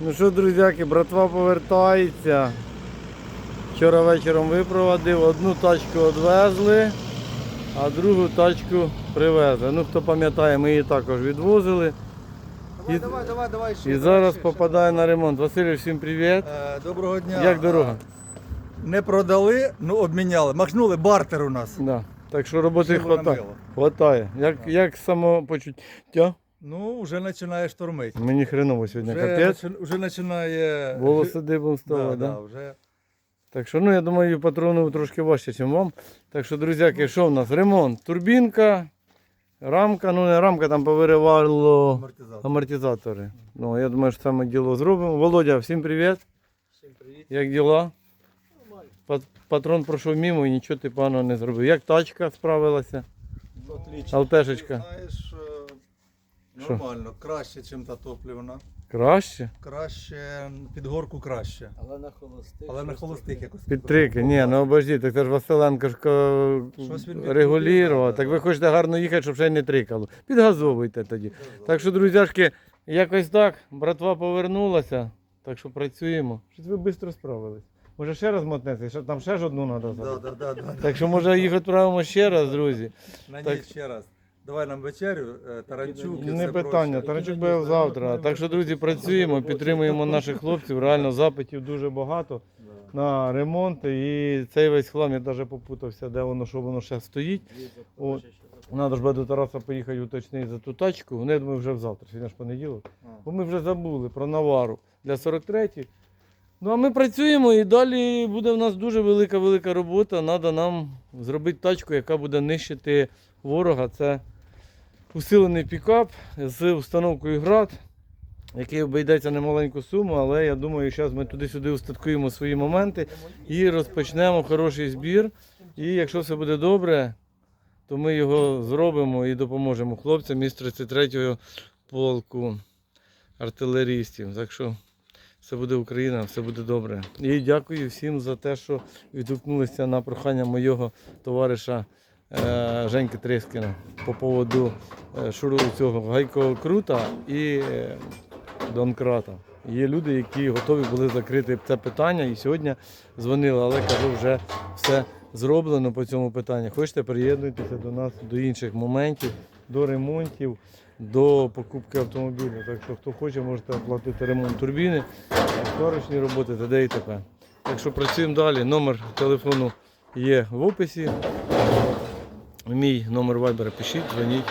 Ну що, друзяки, братва повертається. Вчора вечором випровадив, одну тачку відвезли, а другу тачку привезли. Ну хто пам'ятає, ми її також відвозили. Давай, І- давай, давай, давай ще. І давай зараз ще, попадає на ремонт. Василь, всім привіт. Е, Доброго дня. Як дорога? Не продали, ну обміняли. Махнули бартер у нас. Да. Так що роботи хватає. Хватає. Як, як самопочуття? Ну, вже починає штормити. Мені хреново сьогодні Вже, капець. начи- вже починає. Волоси дибом стало, да, да? да, вже. Так що, ну я думаю, патрону трошки важче, ніж вам. Так що, друзяки, що в нас? Ремонт. Турбінка, рамка, ну не рамка, там повиривало Амортизатор. амортизатори. Ну, я думаю, що це ми діло зробимо. Володя, всім привіт. Всім привіт. Як діла? Пат- Патрон пройшов мимо і нічого ти поганого не зробив. Як тачка справилася? Отлично. Алтешечка. Ти Знаєш, е? Нормально. Краще, ніж та топлівна. Краще? Краще, під горку краще. Але на холостих. Але на холостих якось. Підтрики. Ні, ну обожди, так це ж Василенко ж ко- регулював. Так ви хочете гарно їхати, щоб ще й не трикало. Підгазовуйте тоді. Так що, друзяшки, якось так, братва повернулася, так що працюємо. Щось ви швидко справились. Може ще раз мотнеться, що там ще ж одну треба Да, да, да, да. Так що може їх відправимо ще раз, друзі. На ніч ще раз. Давай нам вечерю, е, таранчук. і Не все питання, проче. Таранчук буде завтра. Так що, друзі, працюємо, підтримуємо наших хлопців. Реально запитів дуже багато на ремонти. І цей весь хлам я навіть попутався, де воно, що воно ще стоїть. От. Надо ж буде до Тараса поїхати уточнити за ту тачку. Ну, я думаю, вже завтра, сьогодні ж понеділок. А. Бо ми вже забули про навару для 43 Ну а ми працюємо і далі буде в нас дуже велика велика робота. Треба нам зробити тачку, яка буде нищити ворога. Це усилений пікап з установкою град, який обійдеться немаленьку суму, але я думаю, зараз ми туди-сюди устаткуємо свої моменти і розпочнемо хороший збір. І якщо все буде добре, то ми його зробимо і допоможемо хлопцям із 33-го полку артилерістів. Так що все буде Україна, все буде добре. І дякую всім за те, що відгукнулися на прохання моєго товариша е, Женьки Трискіна по поводу е, шуру цього гайкового крута і е, Донкрата. Є люди, які готові були закрити це питання і сьогодні дзвонили, але кажу, вже все зроблено по цьому питанню. Хочете, приєднуйтеся до нас до інших моментів, до ремонтів, до покупки автомобіля. Так що хто хоче, можете оплатити ремонт турбіни, сварочні роботи, т.д. і т.п. Так що працюємо далі. Номер телефону є в описі. Мій номер вайбера пишіть, дзвоніть.